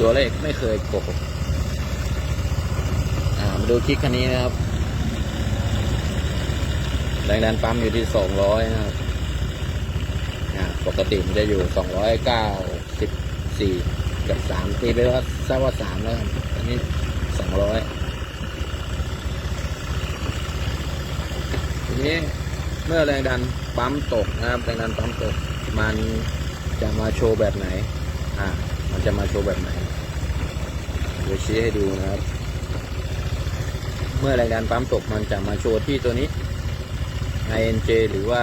ตัวเลขไม่เคยโกหกมาดูคลิกคันนี้นะครับ แรงดันปั๊มอยู่ที่สองร้อยนะครับปกติมันจะอยู่สองร้อยเก้าสิบสี่กับสามตีไปว่าทราบว่าสามแล้วอันนี้สองร้อยทีนี้เมื่อแรงดันปั๊มตกนะครับ แรงดันปั๊มตก มันจะมาโชว์แบบไหน อ่า จะมาโชว์แบบไหนเดี๋ยวชี้ให้ดูนะครับ เมื่อแรงดันปั๊มตกมันจะมาโชว์ที่ตัวนี้ INJ หรือว่า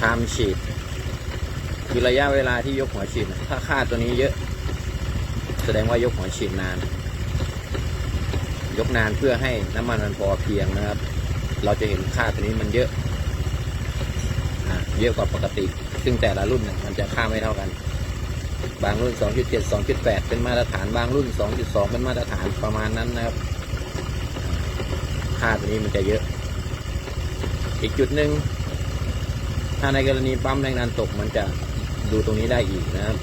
time sheet คือระยะเวลาที่ยกหัวฉีด ถ้าค่าตัวนี้เยอะ แสดงว่ายกหัวฉีดนาน ยกนานเพื่อให้น้ำมันมันพอเพียงนะครับ เราจะเห็นค่าตัวนี้มันเยอะอะเยอะกว่าปกติ ซึ่งแต่ละรุ่นเนี่ยมันจะค่าไม่เท่ากัน บางรุ่น 2.7 2.8 เป็นมาตรฐาน บางรุ่น 2.2 เป็นมาตรฐานประมาณนั้นนะครับค่าตัวนี้มันจะเยอะ อีกจุดหนึ่งถ้าในกรณีปั๊มแรงดันตกมันจะดูตรงนี้ได้อีกนะครับ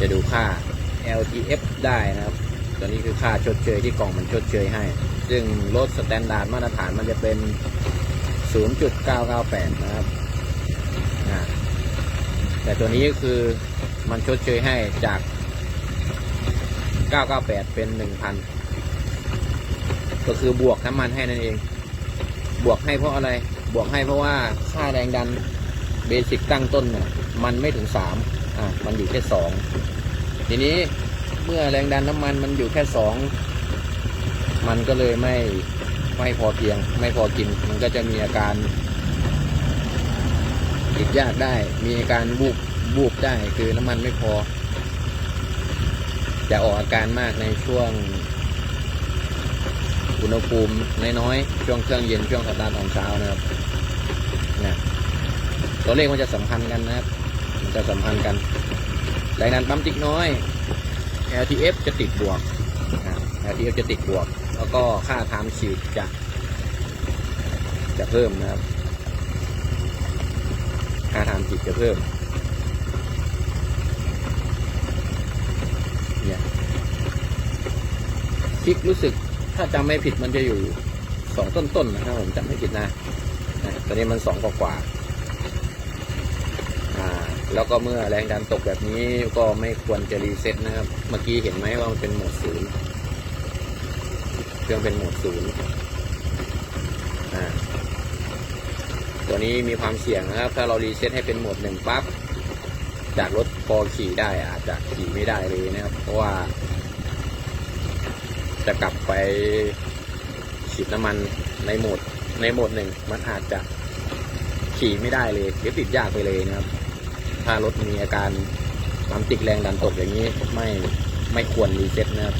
จะดูค่า LTF ได้นะครับ ตัวนี้คือค่าชดเชยที่กล่องมันชดเชยให้ ซึ่งรถสแตนดาร์ดมาตรฐานมันจะเป็น 0.998 นะครับ แต่ตัวนี้ก็คือมันชดเชยให้จาก 998 เป็น 1,000 ก็คือบวกน้ำมันให้นั่นเอง บวกให้เพราะอะไร บวกให้เพราะว่าค่าแรงดันเบสิกตั้งต้นเนี่ยมันไม่ถึงสามอะ มันอยู่แค่สองทีนี้เมื่อแรงดันน้ำมันมันอยู่แค่สองมันก็เลยไม่ ไม่พอเพียง ไม่พอกิน มันก็จะมีอาการติดยากได้ มีอาการบูบบูบได้คือน้ำมันไม่พอ จะออกอาการมากในช่วง อุณหภูมิน้อยๆช่วงเครื่องเย็นช่วงสตาร์ทตอนเช้านะครับเนี่ยตัวเลขมันจะสัมพันธ์กันนะครับมันจะสัมพันธ์กันแรงดันปั๊มติ๊กน้อย LTF จะติดบวก LTF จะติดบวก แล้วก็ค่าไทม์ฉีดจะ จะเพิ่มนะครับ ค่าไทม์ฉีดจะเพิ่มเนี่ยคลิกรู้สึกถ้าจำไม่ผิดมันจะอยู่สองต้นๆนะครับผมจำไม่ผิดนะนะตอนนี้มันสองกว่าๆอ่าแล้วก็เมื่อแรงดันตกแบบนี้ก็ไม่ควรจะรีเซ็ตนะครับ เมื่อกี้เห็นไหมว่ามันเป็นโหมดศูนย์ รื่องเป็นโหมดศูนย์อ่าตัวนี้มีความเสี่ยงนะครับ ถ้าเรารีเซ็ตให้เป็นโหมดหนึ่งปั๊บ จากรถพอขี่ได้อาจจะขี่ไม่ได้เลยนะครับ เพราะว่า จะกลับไปฉีดน้ำมันในโหมดในโหมดหนึ่งมันอาจจะขี่ไม่ได้เลยเดี๋ยวติดยากไปเลยนะครับ ถ้ารถมีอาการความติดแรงดันตกอย่างนี้ไม่ไม่ควรรีเซ็ตนะครับ